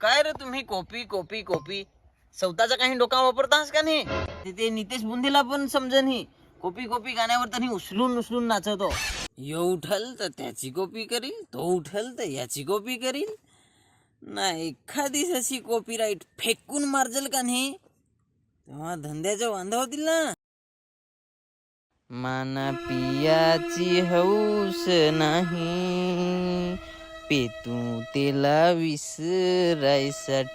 काय रे तुम्ही? Copy copy copy. स्वतःचा काही डोका वापरतास का नाही? ते- ते नितेश बुंदेला पण समजन ही. कॉपी कॉपी गाण्यावर त्यांनी उचलून उचलून नाचवतो. यो उठल तर त्याची कॉपी करील तो उठल तर याची कॉपी करील ना एखादी अशी कॉपीराईट फेकून मारजल का नाही? तेव्हा धंद्याच्या वांधा होतील ना. माना पियाची हौस नाही. पेतू तेला विसरायसाठी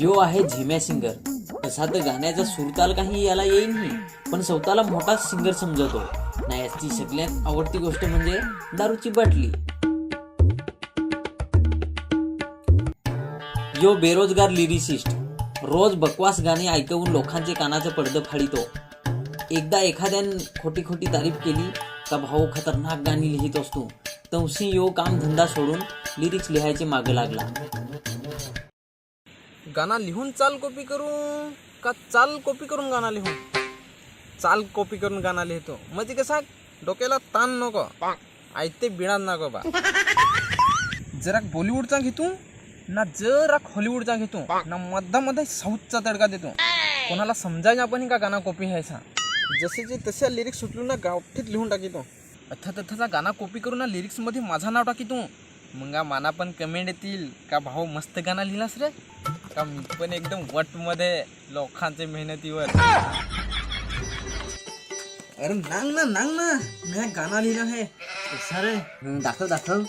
यो आहे झिम्या सिंगर. तसा तर गाण्याचा सुरताल काही याला येईल नाही पण स्वतःला मोठा सिंगर समजतो. नाही याची सगळ्यात आवडती गोष्ट म्हणजे दारूची बाटली. यो बेरोजगार लिरिसिस्ट. रोज बकवास गाणी ऐकवून लोकांचे कानाचं पडदं फाडितो. एकदा एखाद्यान खोटी खोटी तारीफ केली का भाऊ खतरनाक गाणी लिहित असतो तवशी यो काम धंदा सोडून लिरिक्स लिहायचे मागे लागला. गाणं लिहून चाल कॉपी करू का चाल कॉपी करून गाणं लिहून? चाल कॉपी करून गाणं लिहितो. म्हणजे कसा? डोक्याला ताण नको. आयते बिळा नको बा. जरा बॉलिवूडचा घेतो ना जरा हॉलिवूडचा घेतो ना मध्ये मध्ये साऊथचा तडका देतो. कोणाला समजायला पण का गाणं कॉपी ह्यायचा जसे जे तशा लिरिक्स सुटलो ना गावठीत लिहून टाकीतो अथा तथाचा गाणं कॉपी करून ना lyrics मध्ये माझा नाव टाकीतो मग माना पण कमेंट येतील. का भाऊ मस्त गाणं लिहिलास रे? का मी पण एकदम वटमध्ये लोकांच्या मेहनतीवर? अरे नांग ना नांग ना. मी गाणं लिहिलं आहे. सर दाखव दाखव.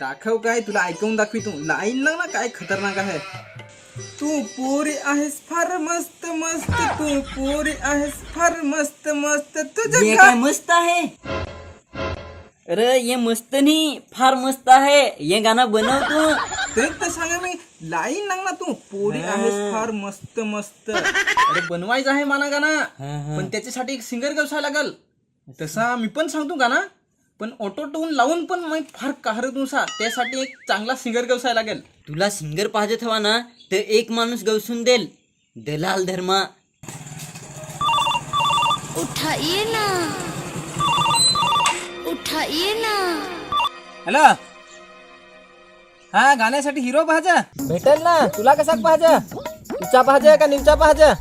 दाखव काय तुला ऐकवून दाखवितो लाईन ना ना काय खतरनाक आहे. तू पोरी आहेस फार मस्त मस्त. तू पोरी आहेस फार मस्त मस्त. तुझं काय मस्त आहे? अरे ये मस्त नाही फार मस्त आहे. ये गाणं बनव तू तेच तर सांगा मी लाईन नांग ना तू. पोरी आहेस फार मस्त मस्त. अरे बनवायचं आहे माना गाणं. पण त्याच्यासाठी एक सिंगर व्यवसाय लागल. तसा मी पण सांगतो गाणं. पण ऑटो टोन लावून पण मी फार कहर तुसा त्यासाठी एक चांगला सिंगर व्यवसाय लागेल. तुला सिंगर पाहिजे हवा ना तर एक माणूस गवसून देल. दलाल धर्मा. उठाइए ना. उठाइए ना. हॅलो. हा गाण्यासाठी हिरो पाहिजे भेटेल ना तुला कसा पाहिजे तुचा पाहिजे का निवचा पाहिजे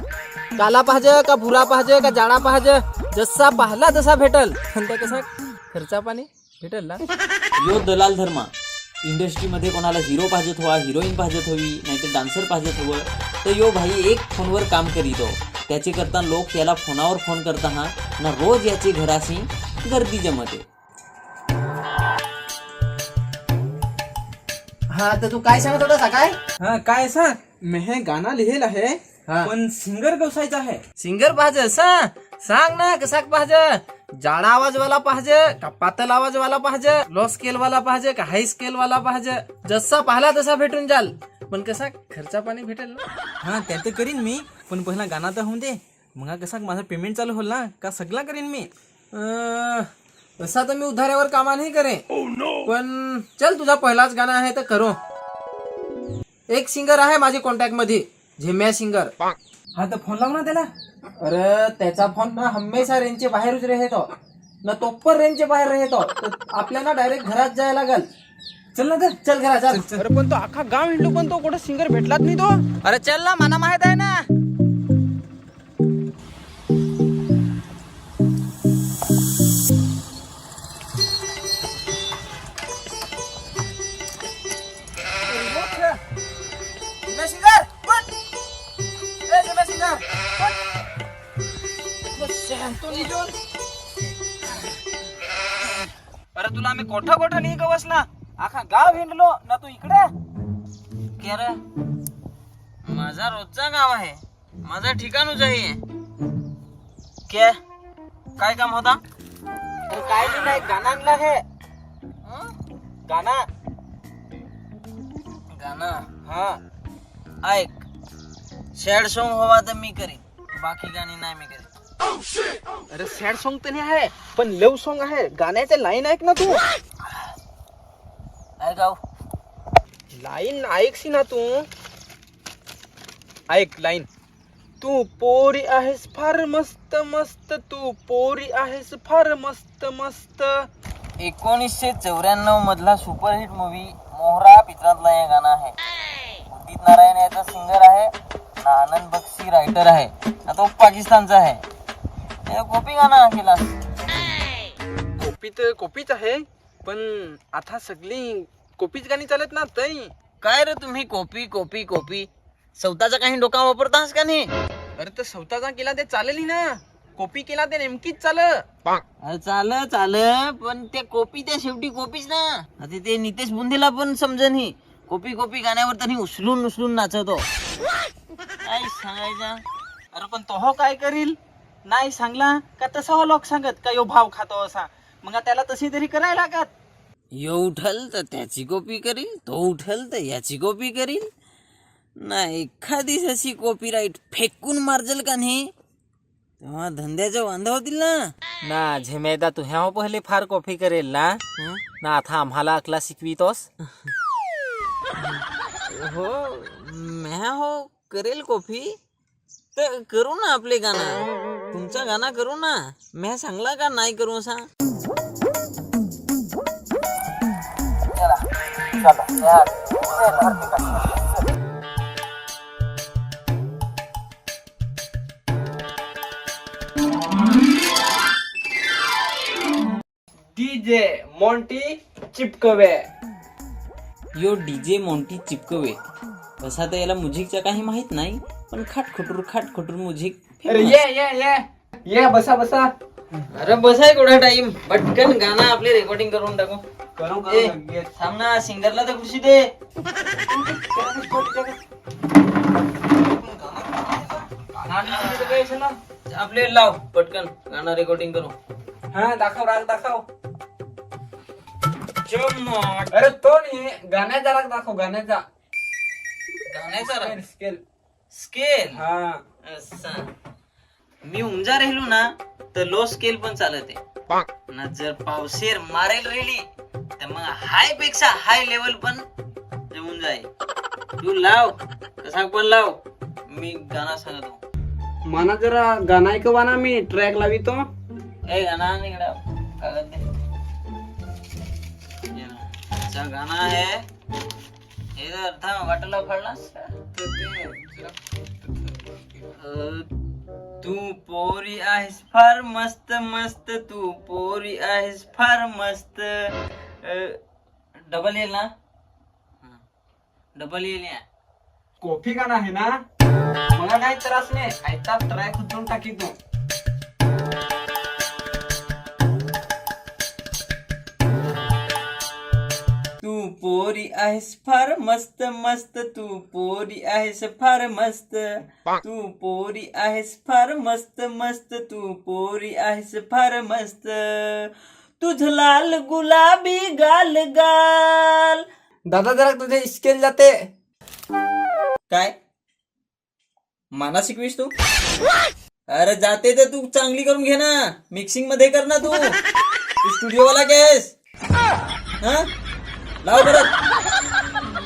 काला पाहिजे का भुरा पाहिजे का जाडा पाहिजे जसा पाहला तसा भेटल. पण ते कसा? खर्चा पाणी भेटेल ना? यो दलाल धर्मा. इंडस्ट्रीमध्ये कोणाला हिरो पाहिजेत हवा हिरोईन पाहिजेत हवी नाहीतर डान्सर पाहिजेत हवं तर यो भाई एक फोनवर काम करीतो. त्याचे करता लोक याला फोनावर फोन करता हा ना रोज याची घराशी गर्दी जमते. हा तर तू काय सांगत होता काय? हा काय सांग मी हे गाणं लिहिल आहे हा. पण सिंगर व्यवसायचा आहे? सिंगर पाहिजे सांग सांग ना कसा पाहिजे? जाडा आवाज वाला पाहिजे का पातळ आवाज वाला पाहिजे लो स्केल वाला पाहिजे का हाय स्केल वाला पाहिजे? जसा पाहिला तसा भेटून जाल. पण कसा खर्चा पाणी भेटेल ना. हा त्या तर करीन मी पण पहिला गाणं तर होऊन दे. मग कसा माझं पेमेंट चालू होईल ना का सगळा करीन मी? अं, तसा तर मी उधाऱ्यावर कामा नाही करे. पण चल तुझा पहिलाच गाणं आहे तर करो. एक सिंगर आहे माझे कॉन्टॅक्टमध्ये झिम्या सिंगर हा तर फोन लाव ना त्याला. अरे त्याचा फोन ना हमेशा रेंजच्या बाहेरच राहतो. ना तो पण रेंजच्या बाहेर राहतो. आपल्याला डायरेक्ट घरात जायला लागल. चल ना तर चल घरा चल अरे पण तो अख्खा गाव हिंडलो पण तो कुठं सिंगर भेटलाच नाही तो? अरे चल ना मला माहीत आहे ना. अरे तुला आम्ही कोठा कोठा नाही गवस ना अख्खा गाव हिंडलो ना तू इकडे के रे माझा रोजचा गाव आहे माझा ठिकाणच आहे क्या काय काम होता अरे काय नाही गाणं आणलं आहे गाणं गाणं हा ऐक सॅड सॉन्ग हवा तर मी करीन बाकी गाणी नाही मी करीन अरे सॅड सॉन्ग तर नाही आहे पण लव सॉन्ग आहे. गाण्याचे लाईन ऐक ना तू. ऐक लाईन ऐकशी ना तू. ऐक लाईन तू पोरी आहेस फार मस्त मस्त. तू पोरी आहेस फार मस्त मस्त. एकोणीसशे चौऱ्याण्णव मधला सुपरहिट मूवी मोहरा पित्रातला हे गाणं आहे. उदित नारायण याचा सिंगर आहे. ना आनंद बक्षी रायटर आहे. ना तो पाकिस्तानचा आहे. कॉपी गाणं केला कॉपी तर कॉपीच आहे पण आता सगळी कॉपीच गाणी चालत ना तई. काय रे तुम्ही? कॉपी कॉपी कॉपी स्वतःचा काही डोका वापरतास का नाही? अरे तर स्वतःचा केला ते चालेल ना. कॉपी केला ते नेमकीच चाल अरे चाल चाल पण ते कॉपी त्या शेवटी कॉपीच ना. आता ते नितेश बुंदेला पण समजन ही. कॉपी कॉपी गाण्यावर तर उचलून उचलून नाचवतो. काय सांगायचा? अरे पण तो हो काय करील? नाही सांगला का तसा हो लोक सांगत का यो भाव खातो असा? मग त्याला तशी तरी करायला लागत. यो उठल तर त्याची कॉपी करील तो उठल तर याची कॉपी करील ना एखादी अशी कॉपीराईट फेकून मारजल का नाही? तेव्हा धंद्याच्या वांधा होतील ना. ना झेमेदा तू ह्या पहिले फार कॉफी करेल ना? हं? ना आता आम्हाला अकला शिकवितोस. हो म्या हो करेल कॉफी तर करू ना आपले गाणं. तुमचा गाणं करू ना? म्या सांगला का नाही करू असा? डीजे मोंटी चिपकवे. यो डीजे मोंटी चिपकवे. तसा तर याला मुझिकचं काही माहीत नाही पण खाटखुटूर खाटखुटूर मुझिक अरे ये ये ये. ये बसा बसा. अरे बसाय कुठा टाइम पटकन गाणं आपले रेकॉर्डिंग करून टाकू. करू ए. थांब ना सिंगरला तर खुशी दे. आपले लाव पटकन गाणं रेकॉर्डिंग करू. हा दाखव राग दाखव. चमक. अरे तो नाही गाण्याचा राग दाखव गाण्याचा. गाण्याचा राग. स्केल स्केल हा. असं. मी उमजा राहिलो ना तर लो स्केल पण चालत आहे ना जर पावसेर मारेल राहिली तर मग हायपेक्षा हाय लेवल पण जमून जाईल तू लाव कसा पण लाव मी गाणं सांगतो मना जरा गाणं ऐकवा ना मी ट्रॅक लावितो ए गाणं निघडा कागद दे. अच्छा गाणं आहे हे अर्थ वाटला फळलास तू पोरी आहेस फार मस्त मस्त. तू पोरी आहेस फार मस्त. डबल येईल ना? डबल येईल या. कॉफी गाणं आहे ना? मला काही त्रास नाही. ऐकता ट्रॅक उचलून टाकी तू. पोरी आहेस फार मस्त मस्त तू पोरी आहेस फार मस्त. तू पोरी आहेस फार मस्त मस्त तू पोरी आहेस फार मस्त. तुझ लाल गुलाबी गाल गाल. दादा जरा तुझे स्केल जाते. काय? माना शिकवीस तू? अरे जाते तर तू चांगली करून घे ना. मिक्सिंगमध्ये कर ना तू. स्टुडिओ वाला केस हा? लाव परत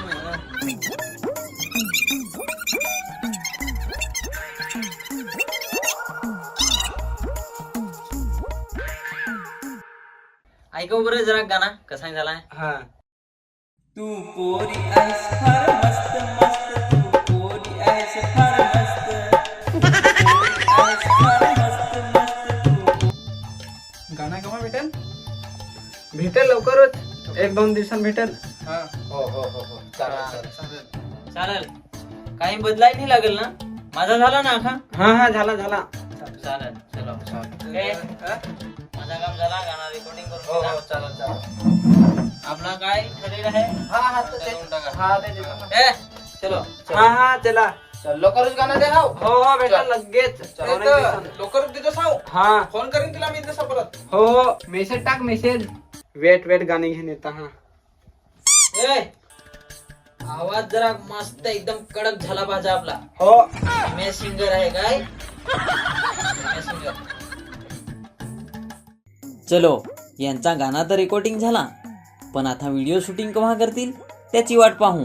ऐकव बरं जरा गाणं कसा झालाय? हा. तू पोरी आहेस फार मस्त मस्त. तू पोरी आहेस फार मस्त. तू पोरी आहेस फार मस्त मस्त. तू गाणं केव्हा भेटेल? भेटेल लवकरच. एक दोन दिवसांत भेटेल? हा. हो हो हो हो. चालेल चालेल. चालेल. काही बदलाय नाही लागेल ना? माझा झाला ना हा हा झाला झाला. चालेल चलो. माझा काम झाला गाणं रेकॉर्डिंग हो करून हो चालेल चालेल. आपला काय ठरेल आहे? हा हा ते टाका. हा ते देतो. ए चलो. हा हा चला. लवकरच गाणं दे हो हो भेटेल लगेच. लवकर देतो साव हा. फोन करीन तुला मी तसं परत हो हो मेसेज टाक मेसेज. वेट वेट गाणे घेऊन येता हा. ए आवाज जरा मस्त एकदम कडक झाला पाहिजे आपला. हो. मी सिंगर आहे काय? सिंगर. चलो यांचा गाणा तर रेकॉर्डिंग झाला. पण आता व्हिडिओ शूटिंग केव्हा करतील त्याची वाट पाहू.